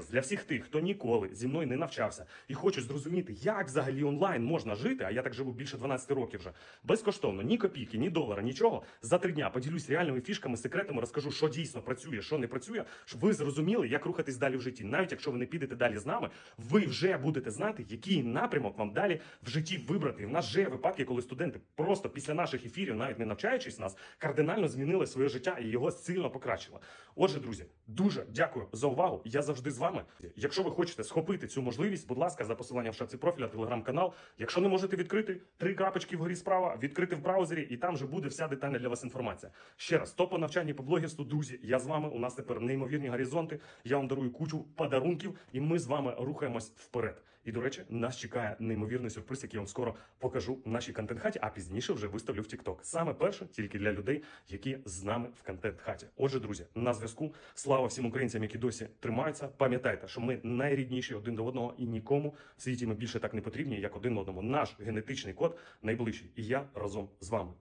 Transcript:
раз для всіх тих, хто ніколи зі мною не навчався і хоче зрозуміти, як взагалі онлайн можна жити, а я так живу більше 12 років вже безкоштовно, ні копійки, ні долара, нічого. За три дня поділюсь реальними фішками, секретами, розкажу, що дійсно працює, що не працює, щоб ви зрозуміли, як рухатись далі в житті. Навіть якщо ви не підете далі з нами, ви вже будете знати, який напрямок вам далі в житті вибрати. І в нас вже випадки, коли студенти просто після наших ефірів, навіть не навчаючись нас, кардинально змінили своє життя і його сильно покращило. Отже, друзі, дуже дякую за увагу. Я завжди з вами. Якщо ви хочете схопити цю можливість, будь ласка, за посиланням в шапці профіля, телеграм-канал. Якщо не можете відкрити, три крапочки вгорі справа, відкрити в браузері, і там вже буде вся детальна для вас інформація. Ще раз, то по навчанні по блогерству, друзі, я з вами. У нас тепер неймовірні горизонти. Я вам дарую кучу подарунків, і ми з вами рухаємось вперед. І до речі, нас чекає неймовірний сюрприз, який я вам скоро покажу в нашій контент-хаті, а пізніше вже виставлю в TikTok. Саме перше тільки для людей, які з нами в контент-хаті. Отже, друзі, на зв'язку. Слава всім українцям, які досі тримаються. Пам'ятайте, що ми найрідніші один до одного і нікому в світі ми більше так не потрібні, як один одному. Наш генетичний код найближчий, і я разом з вами.